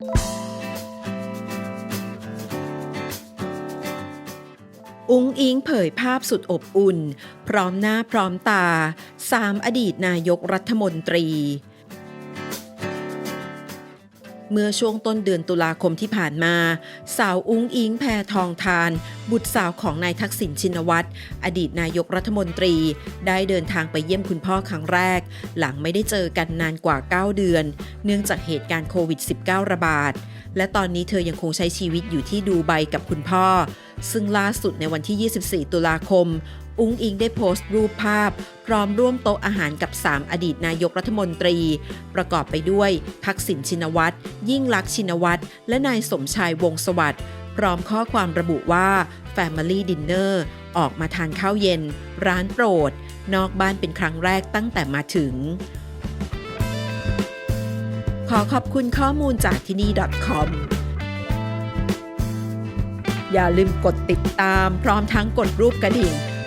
อุ้งอิงเผยภาพสุดอบอุ่น พร้อมหน้าพร้อมตาสามอดีตนายกรัฐมนตรี เมื่อช่วงต้นเดือนตุลาคมที่ผ่านมา สาวอุ้งอิงแพทองทาน บุตรสาวของนายทักษิณชินวัตรอดีตนายกรัฐมนตรี ได้เดินทางไปเยี่ยมคุณพ่อครั้งแรก หลังไม่ได้เจอกันนานกว่า 9 เดือน เนื่องจากเหตุการณ์โควิด -19 ระบาด และตอนนี้เธอยังคงใช้ชีวิตอยู่ที่ดูไบกับคุณพ่อซึ่งล่าสุดในวันที่ 24 ตุลาคม อุ้งอิงได้โพสต์รูปภาพ พร้อมร่วมโต๊ะอาหารกับ 3 อดีตนายกรัฐมนตรี ประกอบไปด้วยทักษิณชินวัตร ยิ่งลักษณ์ชินวัตร และนายสมชายวงศสวัสดิ์พร้อมข้อความระบุว่า Family Dinner ออกมาทานข้าวเย็น ร้านโปรด นอกบ้านเป็นครั้งแรกตั้งแต่มาถึง ขอขอบคุณข้อมูลจากที่นี่ .com อย่าลืมกดติดตามพร้อมทั้งกดรูปกระดิ่ง